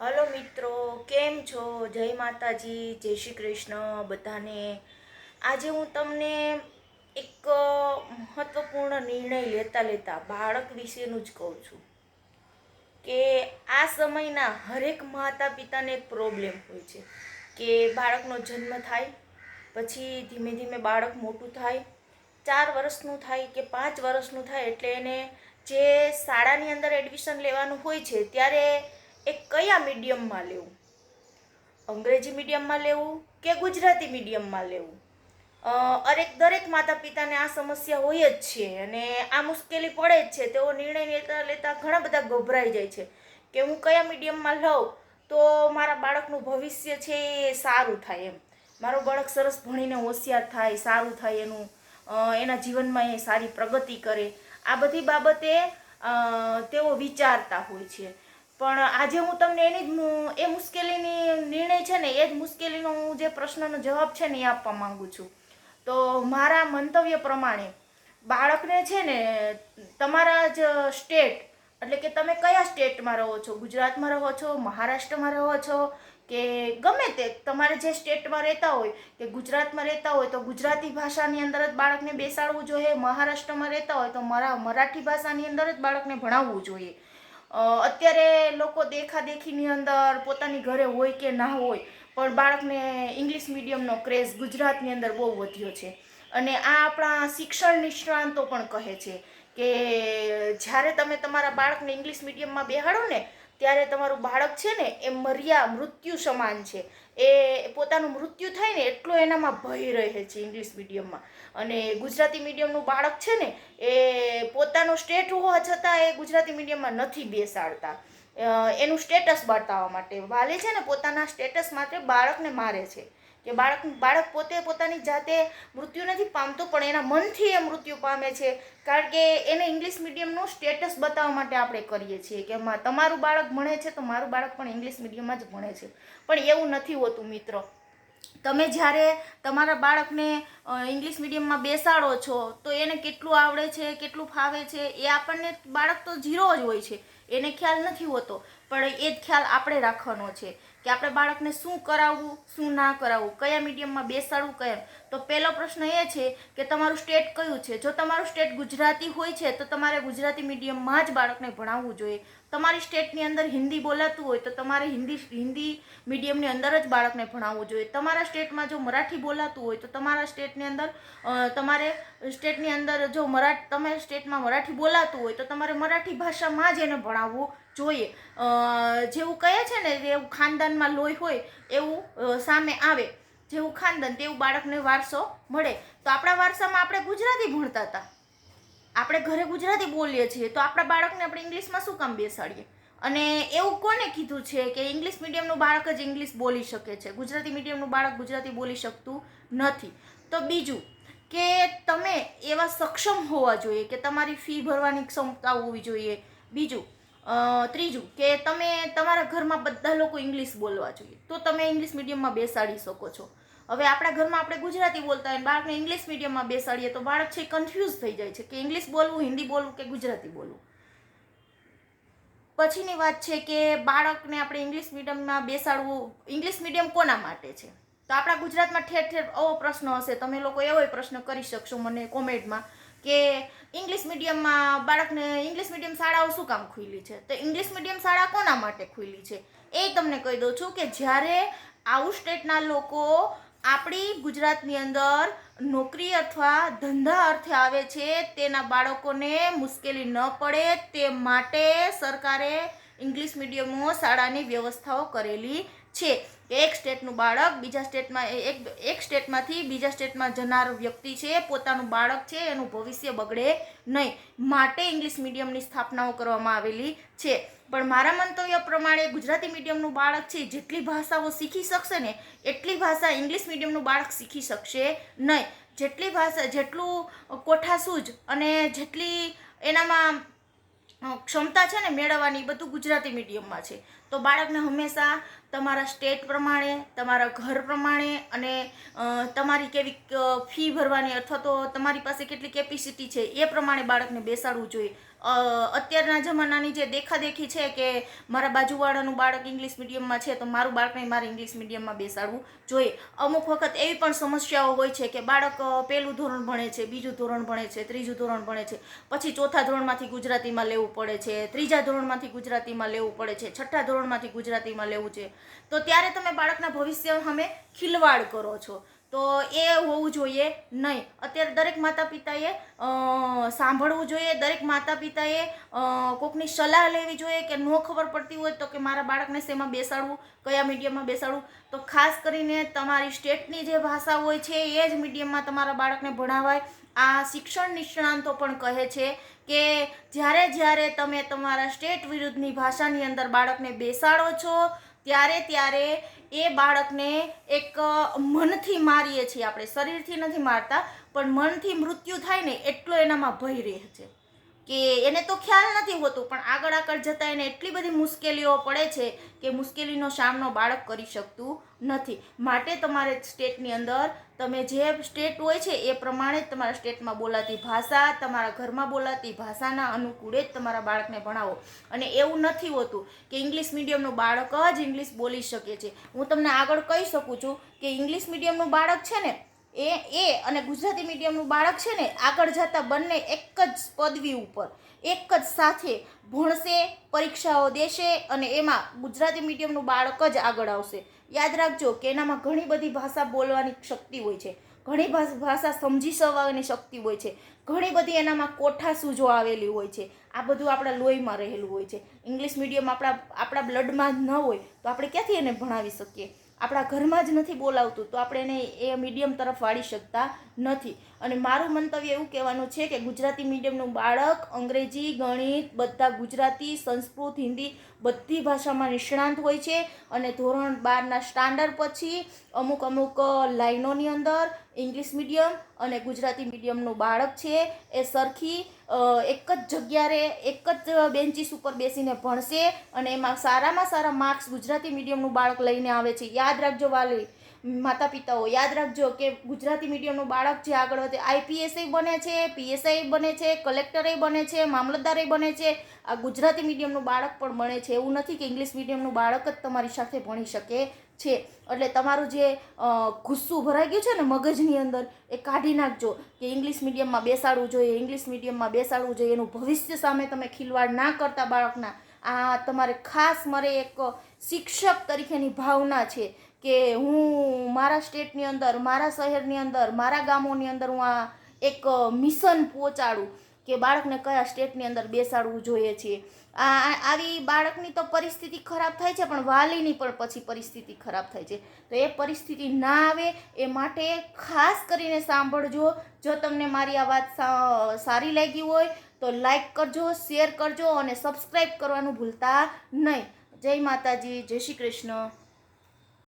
Hello મિત્રો, કેમ છો? જય માતાજી, જય શ્રી કૃષ્ણ બધાને. આજે હું તમને એક મહત્વપૂર્ણ નિર્ણય લેતા લેતા બાળક વિશેનું જ કહું છું કે આ સમયના હરેક માતા પિતાને એક પ્રોબ્લેમ હોય છે કે બાળકનો જન્મ થાય, પછી ધીમે ધીમે બાળક મોટું થાય, ચાર વર્ષનું થાય કે પાંચ વર્ષનું થાય એટલે એને જે શાળાની અંદર એડમિશન લેવાનું હોય છે, ત્યારે એ કયા મીડિયમમાં લેવું? અંગ્રેજી મીડિયમમાં લેવું કે ગુજરાતી મીડિયમમાં લેવું? અરેક દરેક માતા પિતાને આ સમસ્યા હોય જ છે અને આ મુશ્કેલી પડે જ છે. તેઓ નિર્ણય લેતા લેતા ઘણા બધા ગભરાઈ જાય છે કે હું કયા મીડિયમમાં લઉં તો મારા બાળકનું ભવિષ્ય છે એ સારું થાય એમ. મારો બાળક સરસ ભણીને હોશિયાર થાય, સારું થાય એનું એના જીવનમાં એ સારી પ્રગતિ કરે. આ બધી બાબતે તેઓ વિચારતા હોય છે. પણ આજે હું તમને એની જ એ મુશ્કેલીની નિર્ણય છે ને, એ જ મુશ્કેલીનો હું જે પ્રશ્નનો જવાબ છે ને એ આપવા માંગુ છું. તો મારા મંતવ્ય પ્રમાણે બાળકને છે ને, તમારા જ સ્ટેટ, એટલે કે તમે કયા સ્ટેટમાં રહો છો? ગુજરાતમાં રહો છો, મહારાષ્ટ્રમાં રહો છો, કે ગમે તે તમારે જે સ્ટેટમાં રહેતા હોય, કે ગુજરાતમાં રહેતા હોય, તો ગુજરાતી ભાષાની અંદર જ બાળકને બેસાડવું જોઈએ. મહારાષ્ટ્રમાં રહેતા હોય તો મરા મરાઠી ભાષાની અંદર જ બાળકને ભણાવવું જોઈએ. અત્યારે લોકો દેખાદેખીની અંદર પોતાની ઘરે હોય કે ના હોય, પણ બાળકને ઇંગ્લિશ મીડિયમનો ક્રેઝ ગુજરાતની અંદર બહુ વધ્યો છે. અને આ આપણા શિક્ષણ નિષ્ણાંતો પણ કહે છે કે જ્યારે તમે તમારા બાળકને ઇંગ્લિશ મીડિયમમાં બેહાડો ને, ત્યારે તમારું બાળક છે ને એ મર્યા મૃત્યુ સમાન છે. એ પોતાનું મૃત્યુ થાય ને એટલો એનામાં ભય રહે છે ઇંગ્લિશ મીડિયમમાં. અને ગુજરાતી મીડિયમનું બાળક છે ને, એ પોતાનો સ્ટેટ હોવા છતાં એ ગુજરાતી મીડિયમમાં નથી બેસાડતા. એનું સ્ટેટસ બતાવવા માટે. વાલી છે ને પોતાના સ્ટેટસ માટે બાળકને મારે છે. કે બાળક બાળક પોતે પોતાની જાતે મૃત્યુ નથી પામતું, પણ એના મનથી એ મૃત્યુ પામે છે. કારણ કે એને ઇંગ્લિશ મીડિયમનું સ્ટેટસ બતાવવા માટે આપણે કરીએ છીએ કે તમારું બાળક ભણે છે તો મારું બાળક પણ ઇંગ્લિશ મીડિયમમાં જ ભણે છે. પણ એવું નથી હોતું, મિત્રો. તમે જ્યારે તમારા બાળકને ઇંગ્લિશ મીડિયમમાં બેસાડો છો, તો એને કેટલું આવડે છે, કેટલું ફાવે છે, એ આપણને બાળક તો ઝીરો જ હોય છે. એને ખ્યાલ નથી હોતો, પણ એ જ ખ્યાલ આપણે રાખવાનો છે. કે આપણે બાળકને શું કરાવવું, શું ના કરાવવું, કયા મીડિયમમાં બેસાડવું, કયા? તો પહેલો પ્રશ્ન એ છે કે તમારું સ્ટેટ કયું છે? જો તમારું સ્ટેટ ગુજરાતી હોય છે, તો તમારે ગુજરાતી મીડિયમમાં જ બાળકને ભણાવવું જોઈએ. તમારી સ્ટેટની અંદર હિન્દી બોલાતું હોય, તો તમારે હિન્દી હિન્દી મીડિયમની અંદર જ બાળકને ભણાવવું જોઈએ. તમારા સ્ટેટમાં જો મરાઠી બોલાતું હોય, તો તમારા સ્ટેટની અંદર તમારે સ્ટેટની અંદર જો મરાઠ તમે સ્ટેટમાં મરાઠી બોલાતું હોય, તો તમારે મરાઠી ભાષામાં જ એને ભણાવવું જોઈએ. જેવું કહે છે ને, એવું ખાનદાનમાં લોહી હોય, એવું સામે આવે. જેવું ખાનદાન, તેવું બાળકને વારસો મળે. તો આપણા વારસામાં આપણે ગુજરાતી ભણતા હતા. આપણે ઘરે ગુજરાતી બોલીએ છીએ. તો આપણા બાળકને આપણે ઇંગ્લિશમાં શું કામ બેસાડીએ? અને એવું કોને કીધું છે કે ઇંગ્લિશ મીડિયમનું બાળક જ ઇંગ્લિશ બોલી શકે છે? ગુજરાતી મીડિયમનું બાળક ગુજરાતી બોલી શકતું નથી. તો બીજું કે તમે એવા સક્ષમ હોવા જોઈએ કે તમારી ફી ભરવાની ક્ષમતા હોવી જોઈએ. બીજું ત્રીજું કે તમે તમારા ઘરમાં બધા લોકો ઇંગ્લિશ બોલવા જોઈએ. તો તમે ઇંગ્લિશ મીડિયમમાં બેસાડી શકો છો. હવે આપણા ઘરમાં આપણે ગુજરાતી બોલતા હોય બાળકને ઇંગ્લિશ મીડિયમમાં બેસાડીએ તો બાળક છે કન્ફ્યુઝ થઈ જાય છે કે ઇંગ્લિશ બોલવું, હિન્દી બોલવું કે ગુજરાતી બોલવું. પછીની વાત છે કે બાળકને આપણે ઇંગ્લિશ મીડિયમમાં બેસાડવું, ઇંગ્લિશ મીડિયમ કોના માટે છે? તો આપણા ગુજરાતમાં ઠેર ઠેર આવો પ્રશ્ન હશે. તમે લોકો એવો પ્રશ્ન કરી શકશો મને કોમેન્ટમાં કે ઇંગ્લિશ મીડિયમમાં બાળકને ઇંગ્લિશ મીડિયમ શાળાઓ શું કામ ખુલી છે? તો ઇંગ્લિશ મીડિયમ શાળા કોના માટે ખુલી છે? એ તમને કહી દઉં છું કે જ્યારે આઉટ સ્ટેટના લોકો આપણી ગુજરાતની અંદર નોકરી અથવા ધંધા અર્થે આવે છે, તેના બાળકોને મુશ્કેલી ન પડે, તે માટે સરકારે ઇંગ્લિશ મીડિયમો શાળાની વ્યવસ્થાઓ કરેલી છે. એક સ્ટેટનું બાળક, બીજા સ્ટેટમાં એક એક સ્ટેટમાંથી બીજા સ્ટેટમાં જનાર વ્યક્તિ છે, પોતાનું બાળક છે, એનું ભવિષ્ય બગડે નહીં. માટે ઇંગ્લિશ મીડિયમની સ્થાપનાઓ કરવામાં આવેલી છે. પણ મારા મંતવ્ય પ્રમાણે ગુજરાતી મીડિયમનું બાળક છે, જેટલી ભાષાઓ શીખી શકશે ને, એટલી ભાષા ઇંગ્લિશ મીડિયમનું બાળક શીખી શકશે નહીં. જેટલી ભાષા, જેટલું કોઠાસૂજ અને જેટલી એનામાં ક્ષમતા છે ને મેળવવાની બધું ગુજરાતી મીડિયમમાં છે. તો બાળકને હંમેશા તમારા સ્ટેટ પ્રમાણે, તમારા ઘર પ્રમાણે અને તમારી કેવી ફી ભરવાની અથવા તો તમારી પાસે કેટલી કેપેસિટી છે એ પ્રમાણે બાળકને બેસાડવું જોઈએ. અત્યારના જમાનાની જે દેખાદેખી છે કે મારા બાજુવાળાનું બાળક ઇંગ્લિશ મીડિયમમાં છે તો મારું બાળકને મારે ઇંગ્લિશ મીડિયમમાં બેસાડવું જોઈએ. અમુક વખત એવી પણ સમસ્યાઓ હોય છે કે બાળક પહેલું ધોરણ ભણે છે, બીજું ધોરણ ભણે છે, ત્રીજું ધોરણ ભણે છે, પછી ચોથા ધોરણમાંથી ગુજરાતીમાં લેવું પડે છે, ત્રીજા ધોરણમાંથી ગુજરાતીમાં લેવું પડે છે, છઠ્ઠા ધોરણમાંથી ગુજરાતીમાં લેવું છે. તો ત્યારે તમે બાળકના ભવિષ્ય સામે ખિલવાડ કરો છો. તો એ હોવું જોઈએ નહીં. અત્યારે દરેક માતા પિતાએ સાંભળવું જોઈએ. દરેક માતા પિતાએ કોકની સલાહ લેવી જોઈએ કે ન ખબર પડતી હોય તો કે મારા બાળકને શેમાં બેસાડવું, કયા મીડિયમમાં બેસાડવું. તો ખાસ કરીને તમારી સ્ટેટની જે ભાષા હોય છે એ જ મીડિયમમાં તમારા બાળકને ભણાવાય. આ શિક્ષણ નિષ્ણાંતો પણ કહે છે કે જ્યારે જ્યારે તમે તમારા સ્ટેટ વિરુદ્ધની ભાષાની અંદર બાળકને બેસાડો છો ત્યારે ત્યારે એ બાળકને એક મનથી મારીએ છીએ આપણે. શરીરથી નથી મારતા, પણ મનથી મૃત્યુ થાય ને એટલો એનામાં ભય રહે છે. કે એને તો ખ્યાલ નથી હોતું, પણ આગળ આગળ જતાં એને એટલી બધી મુશ્કેલીઓ પડે છે કે મુશ્કેલીનો સામનો બાળક કરી શકતું નથી. માટે તમારે સ્ટેટની અંદર તમે જે સ્ટેટ હોય છે એ પ્રમાણે જ તમારા સ્ટેટમાં બોલાતી ભાષા, તમારા ઘરમાં બોલાતી ભાષાના અનુકૂળે જ તમારા બાળકને ભણાવો. અને એવું નથી હોતું કે ઇંગ્લિશ મીડિયમનું બાળક જ ઇંગ્લિશ બોલી શકે છે. હું તમને આગળ કહી શકું છું કે ઇંગ્લિશ મીડિયમનું બાળક છે ને એ એ અને ગુજરાતી મીડિયમનું બાળક છે ને, આગળ જતાં બંને એક જ પદવી ઉપર, એક જ સાથે ભણશે, પરીક્ષાઓ દેશે અને એમાં ગુજરાતી મીડિયમનું બાળક જ આગળ આવશે. યાદ રાખજો કે એનામાં ઘણી બધી ભાષા બોલવાની શક્તિ હોય છે. ઘણી ભાષ- સમજી શકવાની શક્તિ હોય છે. ઘણી બધી એનામાં કોઠા સૂજો આવેલી હોય છે. આ બધું આપણા લોહીમાં રહેલું હોય છે. ઇંગ્લિશ મીડિયમ આપણા આપણા બ્લડમાં ન હોય તો આપણે ક્યાંથી એને ભણાવી શકીએ? આપણા ઘરમાં જ નથી બોલાવતું, તો આપણે એને એ મીડિયમ તરફ વાળી શકતા નથી. અને મારું મંતવ્ય એવું કહેવાનું છે કે ગુજરાતી મીડિયમનું બાળક, અંગ્રેજી, ગણિત, બધા ગુજરાતી, સંસ્કૃત, હિન્દી બધી ભાષામાં નિષ્ણાંત હોય છે. અને ધોરણ બારના સ્ટાન્ડર્ડ પછી અમુક અમુક લાઇનોની અંદર ઇંગ્લિશ મીડિયમ અને ગુજરાતી મીડિયમનું બાળક છે. એ સરખી એક જ જગ્યાએ એક જ બેન્ચીસ ઉપર બેસીને ભણશે અને એમાં સારામાં સારા માર્ક્સ ગુજરાતી મીડિયમનું બાળક લઈને આવે છે. યાદ રાખજો વાલી માતા પિતાઓ યાદ રાખજો કે ગુજરાતી મીડિયમનું બાળક જે આગળ વધે આઈપીએસએ બને છે, પીએસઆઈ બને છે, કલેક્ટરે બને છે, મામલતદારે બને છે, આ ગુજરાતી મીડિયમનું બાળક પણ બને છે. એવું નથી કે ઇંગ્લિશ મીડિયમનું બાળક જ તમારી સાથે ભણી શકે છે. એટલે તમારું જે ગુસ્સું ભરાઈ ગયું છે ને મગજની અંદર, એ કાઢી નાખજો કે ઇંગ્લિશ મીડિયમમાં બેસાડવું જોઈએ, ઇંગ્લિશ મીડિયમમાં બેસાડવું જોઈએ, એનું ભવિષ્ય સામે તમે ખિલવાડ ના કરતા બાળકના. આ તમારે ખાસ મારે એક શિક્ષક તરીકેની ભાવના છે. કે હું મારા સ્ટેટની અંદર, મારા શહેરની અંદર, મારા ગામોની અંદર હું આ એક મિશન પહોંચાડું કે બાળકને કયા સ્ટેટની અંદર બેસાડવું જોઈએ છીએ આ આવી બાળકની તો પરિસ્થિતિ ખરાબ થાય છે, પણ વાલીની પણ પછી પરિસ્થિતિ ખરાબ થાય છે. તો એ પરિસ્થિતિ ના આવે એ માટે ખાસ કરીને સાંભળજો. જો તમને મારી આ વાત સારી લાગી હોય તો લાઈક કરજો, શેર કરજો અને સબસ્ક્રાઈબ કરવાનું ભૂલતા નહીં. જય માતાજી, જય શ્રી કૃષ્ણ.